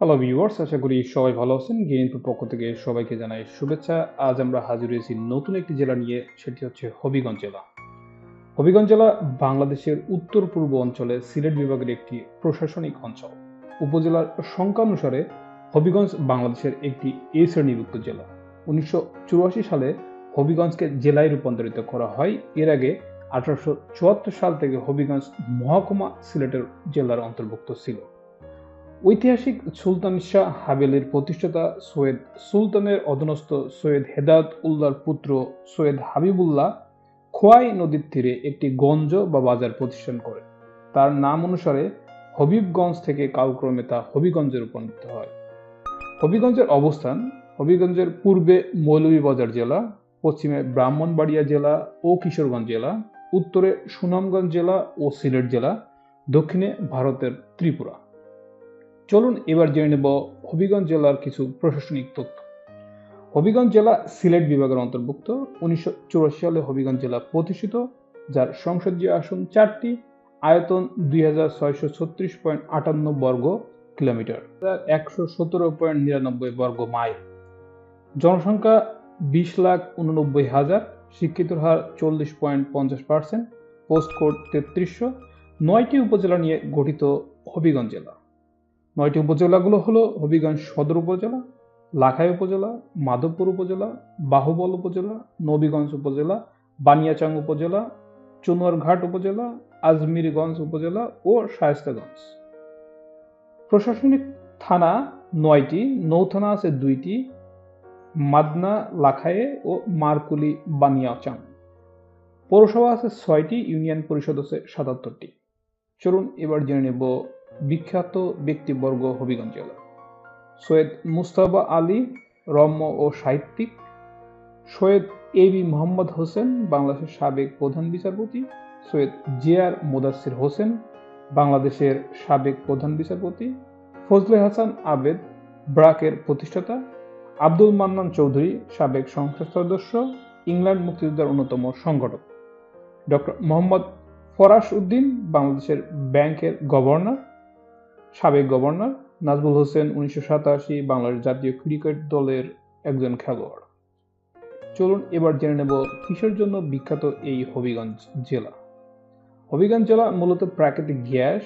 Hello viewers আশা করি সবাই ভালো আছেন। গেমিংপুর পক্ষ থেকে সবাইকে জানাই শুভেচ্ছা। আজ আমরা হাজির হয়েছি নতুন একটি জেলা নিয়ে, সেটি হচ্ছে হবিগঞ্জ জেলা। হবিগঞ্জ জেলা বাংলাদেশের উত্তর পূর্ব অঞ্চলে সিলেট বিভাগের একটি প্রশাসনিক অঞ্চল। উপজেলার সংখ্যা অনুসারে হবিগঞ্জ বাংলাদেশের একটি এ শ্রেণীভুক্ত জেলা। উনিশশো চুরাশি সালে হবিগঞ্জকে জেলায় রূপান্তরিত করা হয়। এর আগে আঠারোশো চুয়াত্তর সাল থেকে হবিগঞ্জ মহকুমা সিলেটের জেলার অন্তর্ভুক্ত ছিল। ঐতিহাসিক সুলতান শাহ হাবেলির প্রতিষ্ঠাতা সৈয়দ সুলতানের অধীনস্থ সৈয়দ হেদায়ত উল্লাহর পুত্র সৈয়দ হাবিবুল্লাহ খোয়াই নদীর তীরে একটি গঞ্জ বা বাজার প্রতিষ্ঠান করেন তার নাম অনুসারে হবিবগঞ্জ থেকে কালক্রমে তা হবিগঞ্জে রূপান্তরিত হয়। হবিগঞ্জের অবস্থান হবিগঞ্জের পূর্বে মৌলভীবাজার জেলা, পশ্চিমে ব্রাহ্মণবাড়িয়া জেলা ও কিশোরগঞ্জ জেলা, উত্তরে সুনামগঞ্জ জেলা ও সিলেট জেলা, দক্ষিণে ভারতের ত্রিপুরা। চলুন এবার জেনে নেব হবিগঞ্জ জেলার কিছু প্রশাসনিক তথ্য। হবিগঞ্জ জেলা সিলেট বিভাগের অন্তর্ভুক্ত। উনিশশো চুরাশি সালে হবিগঞ্জ জেলা প্রতিষ্ঠিত, যার সংসদীয় আসন চারটি, আয়তন দুই হাজার ছয়শো ছত্রিশ পয়েন্ট আটান্ন বর্গ কিলোমিটার, একশো সতেরো পয়েন্ট নিরানব্বই বর্গ মাইল। জনসংখ্যা বিশ লাখ উননব্বই হাজার, শিক্ষিতর হার চল্লিশ পয়েন্ট পঞ্চাশ পার্সেন্ট, পোস্ট কোড তেত্রিশশো। নয়টি উপজেলা নিয়ে গঠিত হবিগঞ্জ জেলা। নয়টি উপজেলাগুলো হলো হবিগঞ্জ সদর উপজেলা, লাখাই উপজেলা, মাধবপুর উপজেলা, বাহুবল উপজেলা, নবীগঞ্জ উপজেলা, বানিয়াচাং উপজেলা, চুনোরঘাট উপজেলা, আজমিরগঞ্জ উপজেলা ও শায়স্তাগঞ্জ। প্রশাসনিক থানা নয়টি নৌথানা আছে দুইটি, মাদনা লাখায়ে ও মারকুলি, বানিয়াচাং। পৌরসভা আছে ছয়টি, ইউনিয়ন পরিষদ আছে সাতাত্তরটি। চলুন এবার জেনে নেব বিখ্যাত ব্যক্তিবর্গ হবিগঞ্জ জেলা সৈয়দ মুস্তাফা আলী রম্য ও সাহিত্যিক। সৈয়দ এ বি মোহাম্মদ হোসেন, বাংলাদেশের সাবেক প্রধান বিচারপতি। সৈয়দ জিয়ার মোদাসির হোসেন, বাংলাদেশের সাবেক প্রধান বিচারপতি। ফজলে হাসান আবেদ, ব্রাকের প্রতিষ্ঠাতা। আব্দুল মান্নান চৌধুরী, সাবেক সংসদ সদস্য। ইংল্যান্ড মুক্তিযোদ্ধার অন্যতম সংগঠক। ডক্টর মোহাম্মদ ফরাস উদ্দিন বাংলাদেশের ব্যাংকের গভর্নর। সাবেক গভর্নর নাজবুল হোসেন উনিশশো সাতাশি বাংলাদেশ জাতীয় ক্রিকেট দলের একজন খেলোয়াড়। চলুন এবার জেনে নেব কিসের জন্য বিখ্যাত এই হবিগঞ্জ জেলা। হবিগঞ্জ জেলা মূলত প্রাকৃতিক গ্যাস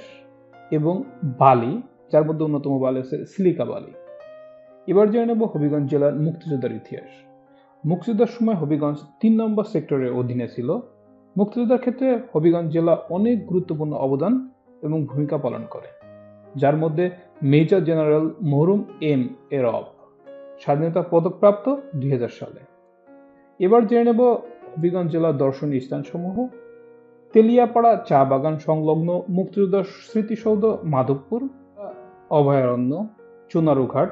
এবং বালি, যার মধ্যে অন্যতম বালি আছে সিলিকা বালি। এবার জেনে নেব হবিগঞ্জ জেলার মুক্তিযোদ্ধার ইতিহাস। মুক্তিযোদ্ধার সময় হবিগঞ্জ তিন নম্বর সেক্টরের অধীনে ছিল। মুক্তিযোদ্ধার ক্ষেত্রে হবিগঞ্জ জেলা অনেক গুরুত্বপূর্ণ অবদান এবং ভূমিকা পালন করে। যার মধ্যে মেজর জেনারেল মহরুম এম এরব স্বাধীনতা পদকপ্রাপ্ত দুই হাজার সালে। এবার জেনে নেব হবিগঞ্জ জেলার দর্শনীয় স্থানসমূহ। তেলিয়াপাড়া চা বাগান সংলগ্ন মুক্তিযোদ্ধার স্মৃতিসৌধ মাধবপুর, অভয়ারণ্য, চুনারুঘাট,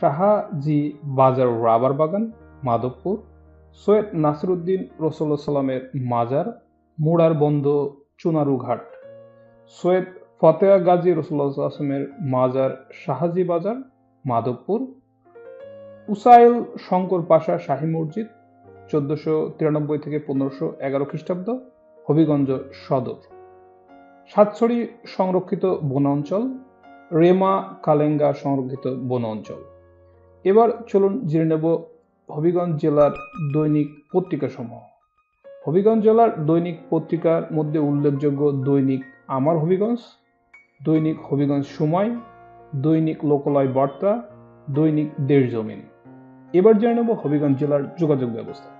শাহাজি বাজার রাবার বাগান মাধবপুর, সৈয়দ নাসিরুদ্দিন রসুল্লাহ সাল্লামের মাজার মুড়ার বন্ধ চুনারুঘাট, সৈয়দ ফতেয়া গাজী রসুল্লাহ আসলামের মাজার শাহাজি বাজার, মাধবপুর। উসাইল শঙ্কর পাশা শাহী মসজিদ, চোদ্দশো তিরানব্বই থেকে পনেরোশো এগারো খ্রিস্টাব্দ, হবিগঞ্জ সদর। সাতছড়ি সংরক্ষিত বন অঞ্চল, রেমা কালেঙ্গা সংরক্ষিত বন অঞ্চল। এবার চলুন জেনে নেব হবিগঞ্জ জেলার দৈনিক পত্রিকা সমূহ হবিগঞ্জ জেলার দৈনিক পত্রিকার মধ্যে উল্লেখযোগ্য দৈনিক আমার হবিগঞ্জ দৈনিক হবিগঞ্জ সময়, দৈনিক লোকালয় বার্তা, দৈনিক দেশ জমিন। এবার জেনে নেব হবিগঞ্জ জেলার যোগাযোগ ব্যবস্থা।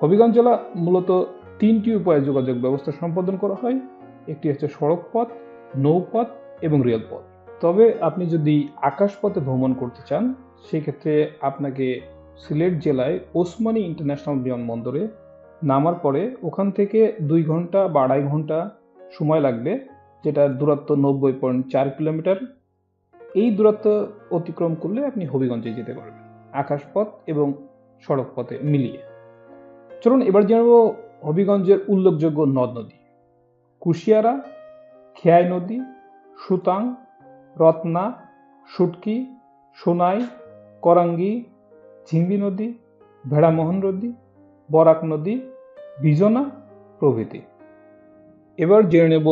হবিগঞ্জ জেলা মূলত তিনটি উপায়ে যোগাযোগ ব্যবস্থা সম্পাদন করা হয়। একটি হচ্ছে সড়ক পথ নৌপথ এবং রেলপথ। তবে আপনি যদি আকাশপথে ভ্রমণ করতে চান, সেক্ষেত্রে আপনাকে সিলেট জেলায় ওসমানী ইন্টারন্যাশনাল বিমানবন্দরে নামার পরে ওখান থেকে দুই ঘণ্টা বা আড়াই ঘণ্টা সময় লাগবে। যেটা দূরত্ব নব্বই পয়েন্ট চার কিলোমিটার, এই দূরত্ব অতিক্রম করলে আপনি হবিগঞ্জে যেতে পারবেন। আকাশপথ এবং সড়ক পথে মিলিয়ে। চলুন এবার জানব হবিগঞ্জের উল্লেখযোগ্য নদ নদী। কুশিয়ারা, খেয়াই নদী, সুতাং, রত্না, সুটকি, সোনাই, করাঙ্গি, ঝিঙ্গি নদী, ভেড়ামোহন নদী, বরাক নদী, বিজনা প্রভৃতি। এবার জেনে নেব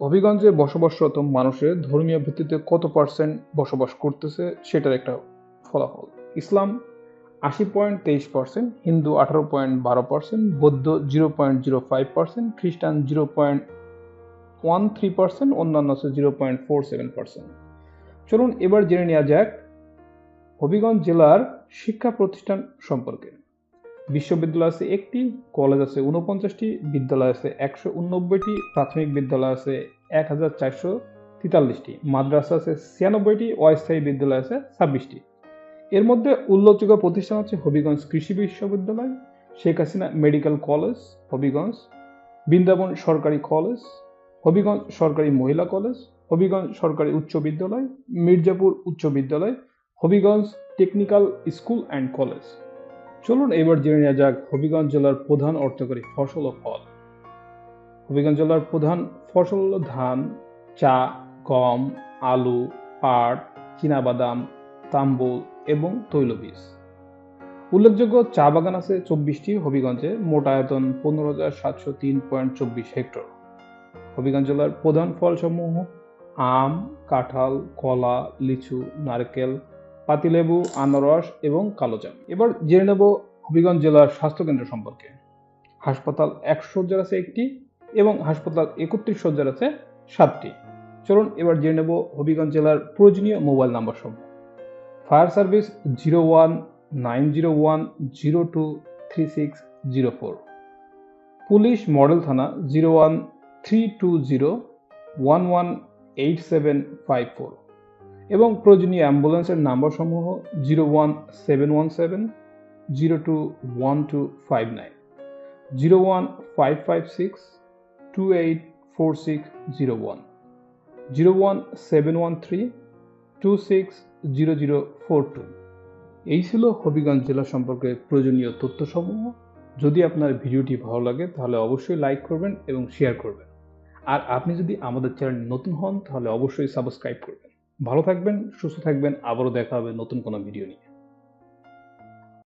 হবিগঞ্জে বসবাসরত মানুষের ধর্মীয় ভিত্তিতে কত পার্সেন্ট বসবাস করতেছে সেটার একটা ফলাফল? ইসলাম আশি পয়েন্ট তেইশ পার্সেন্ট হিন্দু আঠারো পয়েন্ট বারো পার্সেন্ট বৌদ্ধ zero point zero five percent খ্রিস্টান zero point one three percent অন্যান্য আছে zero point four seven percent চলুন এবার জেনে নেওয়া যাক হবিগঞ্জ জেলার শিক্ষা প্রতিষ্ঠান সম্পর্কে। বিশ্ববিদ্যালয় আছে একটি কলেজ আছে উনপঞ্চাশটি বিদ্যালয় আছে একশো উননব্বইটি প্রাথমিক বিদ্যালয় আছে এক হাজার চারশো তেতাল্লিশটি, মাদ্রাসা আছে ছিয়ানব্বইটি, অস্থায়ী বিদ্যালয় আছে ছাব্বিশটি। এর মধ্যে উল্লেখযোগ্য প্রতিষ্ঠান হচ্ছে হবিগঞ্জ কৃষি বিশ্ববিদ্যালয়, শেখ হাসিনা মেডিকেল কলেজ, হবিগঞ্জ, বৃন্দাবন সরকারি কলেজ, হবিগঞ্জ সরকারি মহিলা কলেজ, হবিগঞ্জ সরকারি উচ্চ বিদ্যালয়, মির্জাপুর উচ্চ বিদ্যালয়, Habiganj technical school and college. চলুন এবার জেনে নেওয়া যাক হবিগঞ্জ জেলার প্রধান অর্থকরী ফসল ও ফল। হবিগঞ্জ জেলার প্রধান ফসল হল ধান, চা, গম, আলু, পাট, চীনাবাদাম, তাম্বুল এবং তৈলবীজ। উল্লেখযোগ্য চা বাগান আছে চব্বিশটি হবিগঞ্জে, মোট আয়তন পনেরো হাজার সাতশো তিন পয়েন্ট চব্বিশ হেক্টর। হবিগঞ্জ জেলার প্রধান ফলসমূহ আম, কাঁঠাল, কলা, লিচু, নারকেল পাতিলেবু, আনারস এবং কালোজাম এবার জেনে নেব হবিগঞ্জ জেলার স্বাস্থ্যকেন্দ্র সম্পর্কে। হাসপাতাল একশো সজ্জার আছে একটি এবং হাসপাতাল একত্রিশ সজ্জার আছে সাতটি। চলুন এবার জেনে নেব হবিগঞ্জ জেলার প্রয়োজনীয় মোবাইল নাম্বার সমূহ। Fire service zero one nine zero one zero two three six zero four. Police model থানা zero one three two zero one one eight seven five four. এবং প্রয়োজনীয় অ্যাম্বুলেন্সের নাম্বার সমূহ zero one seven one seven, zero two one two five nine, zero one five five six, two eight four six zero one zero one seven one three, two six zero zero four two. এই ছিল হবিগঞ্জ জেলা সম্পর্কে প্রয়োজনীয় তথ্যসমূহ। যদি আপনার ভিডিওটি ভালো লাগে, তাহলে অবশ্যই লাইক করবেন এবং শেয়ার করবেন। আর আপনি যদি আমাদের চ্যানেল নতুন হন, তাহলে অবশ্যই সাবস্ক্রাইব করবেন। ভালো থাকবেন সুস্থ থাকবেন আবারও দেখা হবে নতুন কোনো ভিডিও নিয়ে।